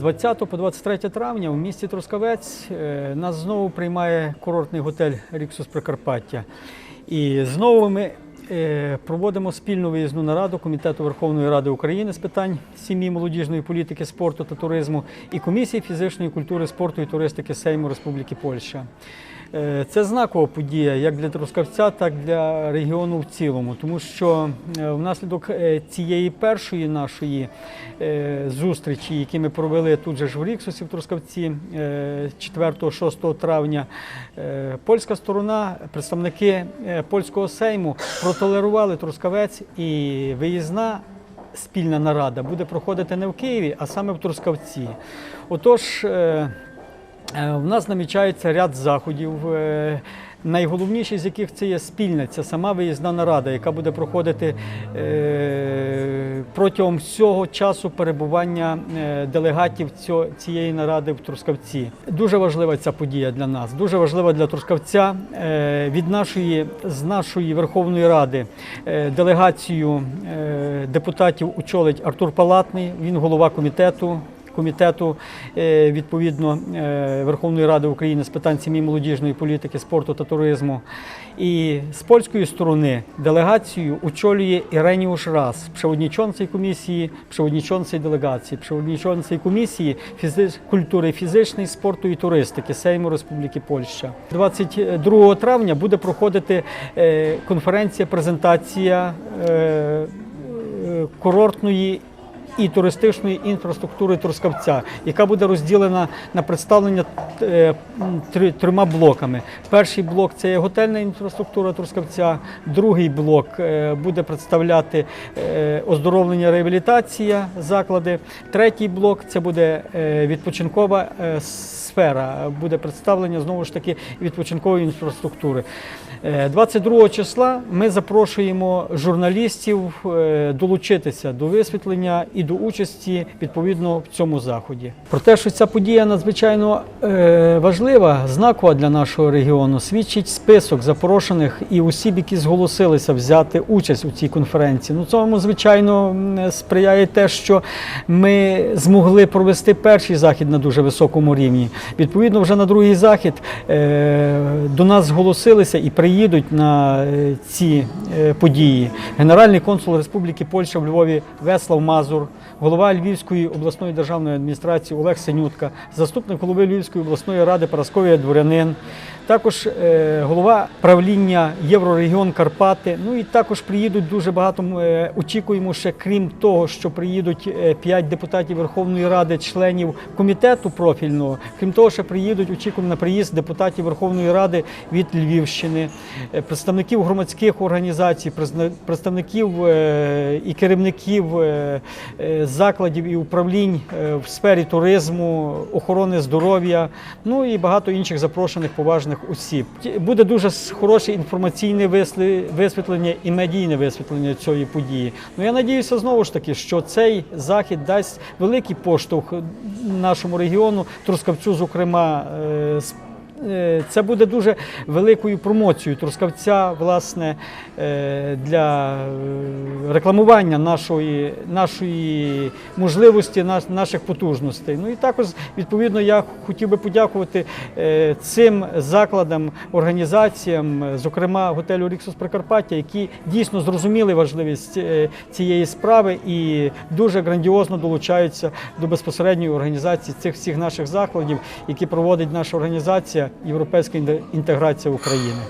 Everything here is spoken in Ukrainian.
20 по 23 травня в місті Трускавець е, нас знову приймає курортний готель Ріксус Прикарпаття. І знову ми е, проводимо спільну виїзну нараду Комітету Верховної Ради України з питань сім'ї, молодіжної політики, спорту та туризму і комісії фізичної культури, спорту і туристики Сейму Республіки Польща. Е, Це знакова подія як для Трускавця, так і для регіону в цілому, тому що е, внаслідок е, цієї першої нашої зустрічі, які ми провели тут же ж в Ріксусі в Трускавці 4-6 травня, польська сторона, представники польського сейму протолерували Трускавець і виїзна спільна нарада буде проходити не в Києві, а саме в Трускавці. Отож, В нас намічається ряд заходів. е, Найголовніший з яких це є спільна, це сама виїзна нарада, яка буде проходити е, протягом всього часу перебування е, делегатів цієї наради в Трускавці. Дуже важлива ця подія для нас, дуже важлива для Трускавця. Е, Від нашої з нашої Верховної Ради е, делегацію е, депутатів очолить Артур Палатний. Він голова комітету комітету е, відповідно е, Верховної Ради України з питань сім'ї, молодіжної політики, спорту та туризму. І з польської сторони делегацію очолює Іреніуш Раз, przewodniczącej комісії, przewodniczącej делегації, przewodniczącej комісії культури фізичної, спорту і туристики Сейму Республіки Польща. 22 травня буде проходити е, конференція, презентація курортної і туристичної інфраструктури Трускавця, яка буде розділена на представлення е, трьома блоками. Перший блок це готельна інфраструктура Трускавця, другий блок е, буде представляти е, оздоровлення, реабілітація, заклади. Третій блок це буде відпочинкова сфера, буде представлення знову ж таки відпочинкової інфраструктури. Е, 22 числа ми запрошуємо журналістів долучитися до висвітлення і до участі відповідно в цьому заході. Про те, що ця подія надзвичайно е, важлива, знакова для нашого регіону, свідчить список запрошених і осіб, які зголосилися взяти участь у цій конференції. Ну цьому звичайно сприяє те, що ми змогли провести перший захід на дуже високому рівні. Відповідно, вже на другий захід е, до нас зголосилися і приїдуть на е, ці події. Генеральний консул Республіки Польща в Львові Веслав Мазур, голова Львівської обласної державної адміністрації Олег Синютка, заступник голови Львівської обласної ради Парасковія Дворянин. Також е, голова правління Єврорегіон Карпати. Ну і також приїдуть дуже багато. е, очікуємо ще, крім того, що приїдуть е, п'ять депутатів Верховної Ради, членів комітету профільного. Крім того, ще приїдуть, очікуємо на приїзд депутатів Верховної Ради від Львівщини, представників громадських організацій, представників і керівників закладів і управлінь е, в сфері туризму, охорони здоров'я, ну і багато інших запрошених поважних осіб. Буде дуже хороше інформаційне висвітлення і медійне висвітлення цієї події. Ну я надіюся знову ж таки, що цей захід дасть великий поштовх нашому регіону, Трускавцю, зокрема. Е, Це буде дуже великою промоцією Трускавця, власне, е, для е, рекламування нашої, нашої можливості, наш- наших потужностей. Ну і також, відповідно, я хотів би подякувати цим закладам, організаціям, зокрема готелю Ріксус Прикарпаття, які дійсно зрозуміли важливість цієї справи і дуже грандіозно долучаються до безпосередньої організації цих всіх наших закладів, які проводить наша організація Європейська інтеграція України.